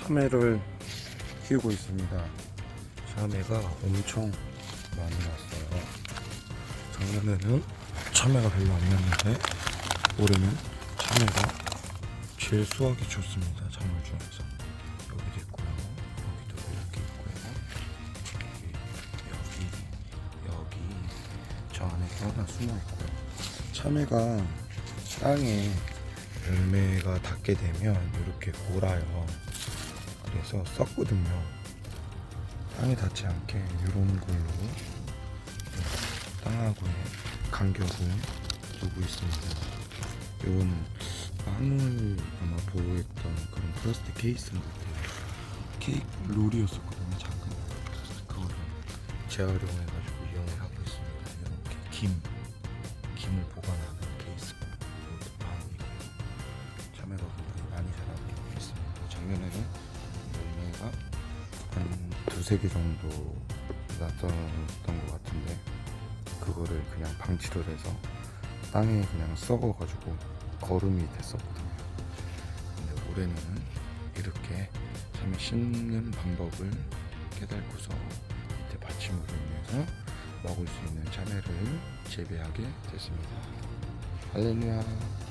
참외를 키우고 있습니다. 참외가 엄청 많이 났어요. 작년에는 참외가 별로 안 났는데 올해는 참외가 제일 수확이 좋습니다. 작물 중에서 여기도 있고요. 여기도 이렇게 있고요. 여기 여기 저 안에 또 하나 숨어 있고요. 참외가 땅에 열매가 닿게 되면 이렇게 골아요. 그래서 썩거든요. 땅에 닿지 않게 이런 걸로 땅하고의 간격을 두고 있습니다. 이거는 빵을 아마 보호했던 그런 플라스틱 케이스인 것 같아요. 케이크 롤이었었거든요, 작은. 그거를 재활용해가지고 이용을 하고 있습니다. 이렇게 김, 김을 보관하는 케이스. 빵이고요. 참외가 많이 자라고 있습니다. 작년에는 두세 개 정도 났던 것 같은데 그거를 그냥 방치를 해서 땅에 그냥 썩어가지고 거름이 됐었거든요. 근데 올해는 이렇게 참외 심는 방법을 깨달고서 밑에 받침으로 인해서 먹을 수 있는 참외를 재배하게 됐습니다. 할렐루야.